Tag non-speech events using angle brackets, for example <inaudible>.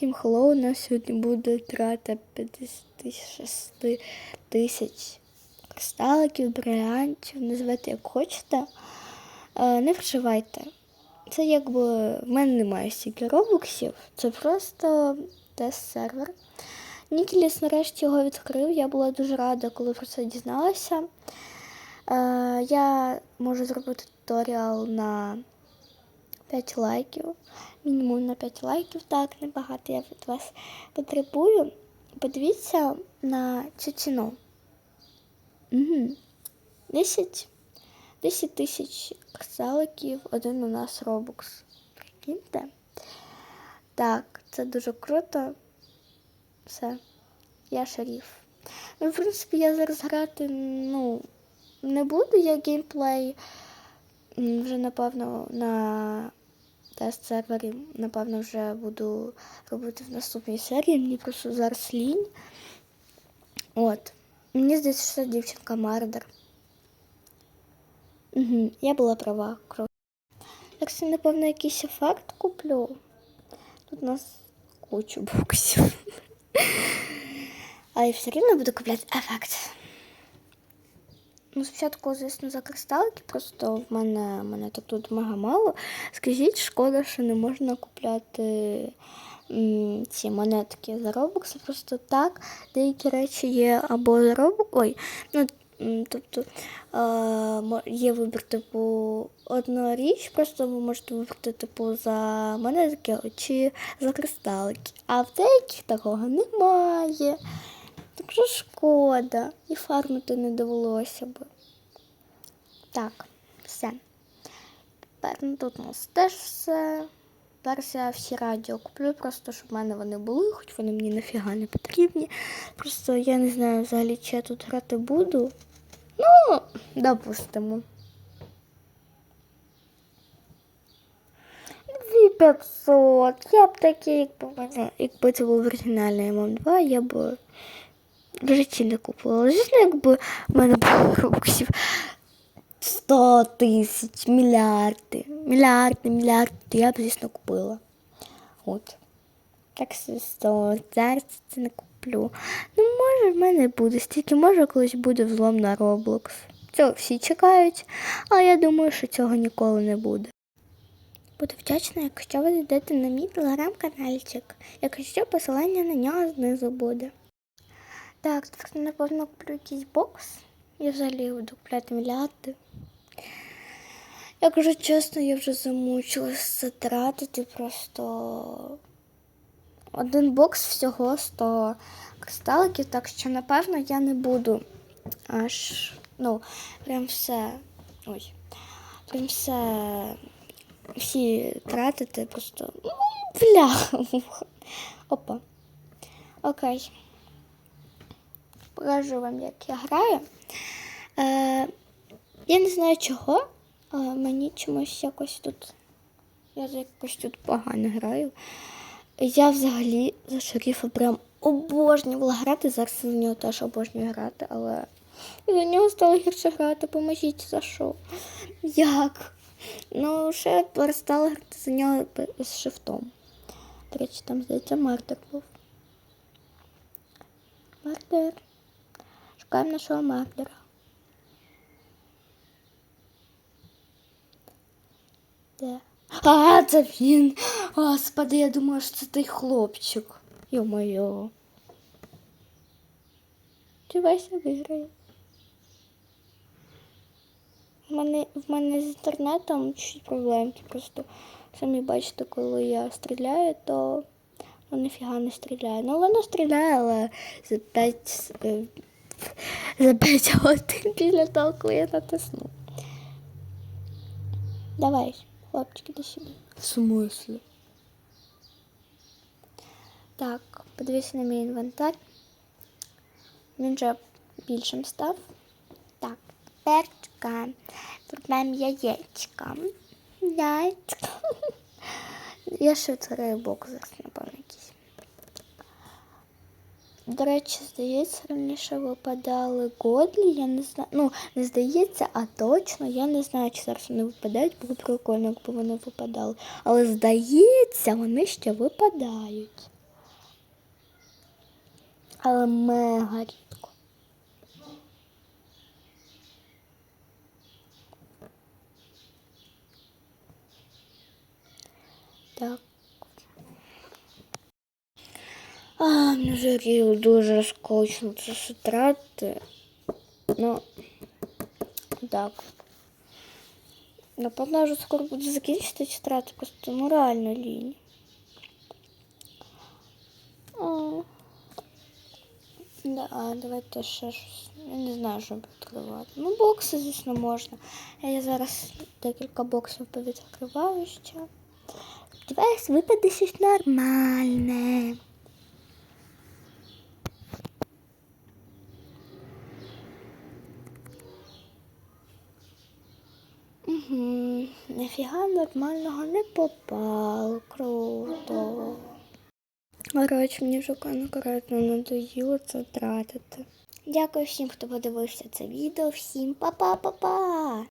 Всім хеллоу, у нас сьогодні буде трата 56 тисяч кристаликів, брилянтів, називайте як хочете. Е, Не вживайте. Це якби в мене немає стільки робоксів, це просто тест-сервер. Нікіліс нарешті його відкрив. Я була дуже рада, коли про це дізналася. Е, Я можу зробити туторіал на 5 лайків. Мінімум на 5 лайків, так, небагато я від вас потребую. Подивіться на цю ціну. Угу. 10 10 тисяч кристаликів, один у нас робокс. Прикиньте. Так, це дуже круто. Все. Я шаріф. Ну, в принципі, я зараз грати, ну, не буду, я геймплей вже, напевно, на тест-сервері, напевно, вже буду робити в наступній серії. Мені просто зараз лінь. От. Мені здається, що дівчинка Мардер. Угу, я була права. Круто. Так що, напевно, якийсь ефект куплю. Тут у нас кучу боксів. <laughs> Але я все рівно буду купляти ефект. Ну, спочатку, звісно, за кристалики, просто в мене, мене так тут мага мало. Скажіть, шкода, що не можна купляти м, ці монетки за робокси. Просто так. Деякі речі є або за робокс. Ой, ну тобто е, є вибір, типу, одна річ, просто ви можете вибрати, типу, за монетки чи за кристалики. А в деяких такого немає. Так що шкода. І фармити не довелося б. Так, все. Тепер ну, тут у нас теж все. Версія всі радіо куплю, просто щоб в мене вони були, хоч вони мені нафіга не потрібні. Просто я не знаю взагалі, чи я тут грати буду. Ну, допустимо. 2500. Я б таки, якби в мене, якби це був оригінальний ММ2, я б в житті не купила. Звісно, якби в мене було робоксів 100 тисяч, мільярди, мільярди, мільярди, я б, звісно, купила. От. Так що зараз це не Куплю. Ну, може, в мене буде, стільки може колись буде взлом на Roblox. Цього всі чекають, але я думаю, що цього ніколи не буде. Буду вдячна, якщо ви зайдете на мій телеграм-канальчик. Якщо посилання на нього знизу буде. Так, тепер, напевно, куплю якийсь бокс. Я взагалі буду купляти мільярди. Як вже чесно, я вже замучилась це тратити просто один бокс всього 100 кристаликів, так що, напевно, я не буду аж, ну, прям все. Ой, прям все всі тратити просто. Бля. Опа. Окей. Покажу вам, як я граю. Е, я не знаю чого, мені чомусь якось тут. Я якось тут погано граю. Я взагалі за шерифа прям обожнювала грати. Зараз за нього теж обожнюю грати, але за нього стало гірше грати. Поможіть за що? Як? Ну, ще перестала грати за нього з шифтом. До речі, там, здається, Мартер був. Мартер. Шукаємо нашого Мартера. Де? А, це він. Господи, я думала, що це той хлопчик. Йо-моє. Чи Вася виграє? В мене, в мене з інтернетом чуть проблемки. Просто самі бачите, коли я стріляю, то воно ніфіга не стріляє. Ну, воно стріляє, але за 5, е, <laughs> за 5 годин після того, коли я натисну. Давай, хлопчик, іди сюди. В смислі? Так, подивися на мій інвентар. Він вже більшим став. Так, тепер чекаємо. Зробимо яєчка. Яєчка. <laughs> Я ще відкрию бок зараз, напевно, якийсь. До речі, здається, раніше випадали годлі, я не знаю. Ну, не здається, а точно, я не знаю, чи зараз вони випадають, було прикольно, якби вони випадали. Але здається, вони ще випадають. Але мега рідко. Так. А, мені вже дуже скучно це все. Ну, так. Напевно, вже скоро буду закінчити читати, просто ну реально лінь. А. Да, давайте ще щось. Я не знаю, що відкривати. Ну, бокси, звісно, можна. Я зараз декілька боксів повідкриваю ще. Сподіваюсь, випаде щось нормальне. Угу. Нафіга нормального не попало. Круто. Коротше, мені вже конкретно надоїло це тратити. Дякую всім, хто подивився це відео. Всім па-па-па-па!